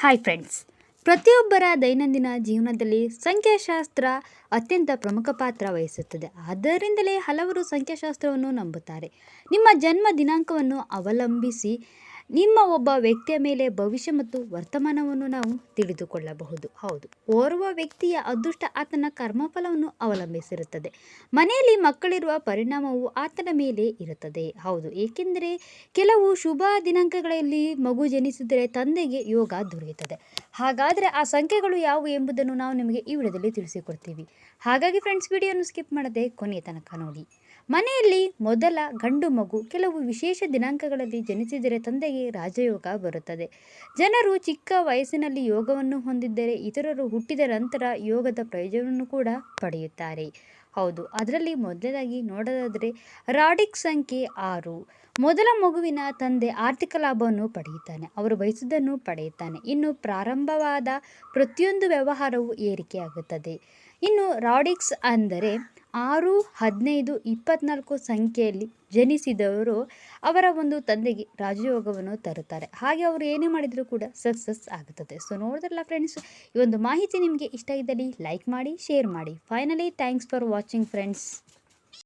Hi friends ಪ್ರತಿಯೊಬ್ಬರ ದೈನಂದಿನ ಜೀವನದಲ್ಲಿ ಸಂಖ್ಯಾಶಾಸ್ತ್ರ ಅತ್ಯಂತ ಪ್ರಮುಖ ಪಾತ್ರ ವಹಿಸುತ್ತದೆ. ಆದ್ದರಿಂದಲೇ ಹಲವರು ಸಂಖ್ಯಾಶಾಸ್ತ್ರವನ್ನು ನಂಬುತ್ತಾರೆ. ನಿಮ್ಮ ಜನ್ಮ ದಿನಾಂಕವನ್ನು ಅವಲಂಬಿಸಿ ನಿಮ್ಮ ಒಬ್ಬ ವ್ಯಕ್ತಿಯ ಮೇಲೆ ಭವಿಷ್ಯ ಮತ್ತು ವರ್ತಮಾನವನ್ನು ನಾವು ತಿಳಿದುಕೊಳ್ಳಬಹುದು. ಹೌದು, ಓರ್ವ ವ್ಯಕ್ತಿಯ ಅದೃಷ್ಟ ಆತನ ಕರ್ಮಫಲವನ್ನು ಅವಲಂಬಿಸಿರುತ್ತದೆ. ಮನೆಯಲ್ಲಿ ಮಕ್ಕಳಿರುವ ಪರಿಣಾಮವು ಆತನ ಮೇಲೆ ಇರುತ್ತದೆ. ಹೌದು, ಏಕೆಂದರೆ ಕೆಲವು ಶುಭ ದಿನಾಂಕಗಳಲ್ಲಿ ಮಗು ಜನಿಸಿದರೆ ತಂದೆಗೆ ಯೋಗ ದೊರೆಯುತ್ತದೆ. ಹಾಗಾದರೆ ಆ ಸಂಖ್ಯೆಗಳು ಯಾವುವು ಎಂಬುದನ್ನು ನಾವು ನಿಮಗೆ ಈ ವಿಡಿಯೋದಲ್ಲಿ ತಿಳಿಸಿಕೊಡ್ತೀವಿ. ಹಾಗಾಗಿ ಫ್ರೆಂಡ್ಸ್ ವಿಡಿಯೋನ ಸ್ಕಿಪ್ ಮಾಡದೆ ಕೊನೆಯ ತನಕ ನೋಡಿ. ಮನೆಯಲ್ಲಿ ಮೊದಲ ಗಂಡು ಮಗು ಕೆಲವು ವಿಶೇಷ ದಿನಾಂಕಗಳಲ್ಲಿ ಜನಿಸಿದರೆ ತಂದೆಗೆ ರಾಜಯೋಗ ಬರುತ್ತದೆ. ಜನರು ಚಿಕ್ಕ ವಯಸ್ಸಿನಲ್ಲಿ ಯೋಗವನ್ನು ಹೊಂದಿದ್ದರೆ ಇತರರು ಹುಟ್ಟಿದ ನಂತರ ಯೋಗದ ಪ್ರಯೋಜನವನ್ನು ಕೂಡ ಪಡೆಯುತ್ತಾರೆ. ಹೌದು, ಅದರಲ್ಲಿ ಮೊದಲಾಗಿ ನೋಡೋದಾದರೆ ರಾಡಿಕ್ ಸಂಖ್ಯೆ ಆರು. ಮೊದಲ ಮಗುವಿನ ತಂದೆ ಆರ್ಥಿಕ ಲಾಭವನ್ನು ಪಡೆಯುತ್ತಾನೆ, ಅವರು ಬಯಸಿದ್ದನ್ನು ಪಡೆಯುತ್ತಾನೆ. ಇನ್ನು ಪ್ರಾರಂಭವಾದ ಪ್ರತಿಯೊಂದು ವ್ಯವಹಾರವು ಏರಿಕೆಯಾಗುತ್ತದೆ. ಇನ್ನು ರಾಡಿಕ್ಸ್ ಅಂದರೆ ಆರು, ಹದಿನೈದು, ಇಪ್ಪತ್ನಾಲ್ಕು ಸಂಖ್ಯೆಯಲ್ಲಿ ಜನಿಸಿದವರು ಅವರ ಒಂದು ತಂದೆಗೆ ರಾಜಯೋಗವನ್ನು ತರುತ್ತಾರೆ. ಹಾಗೆ ಅವರು ಏನೇ ಮಾಡಿದರೂ ಕೂಡ ಸಕ್ಸಸ್ ಆಗುತ್ತದೆ. ಸೊ ನೋಡಿದ್ರಲ್ಲ ಫ್ರೆಂಡ್ಸ್ ಈ ಒಂದು ಮಾಹಿತಿ ನಿಮಗೆ ಇಷ್ಟ ಇದ್ದಲ್ಲಿ ಲೈಕ್ ಮಾಡಿ ಶೇರ್ ಮಾಡಿ. Finally thanks for watching friends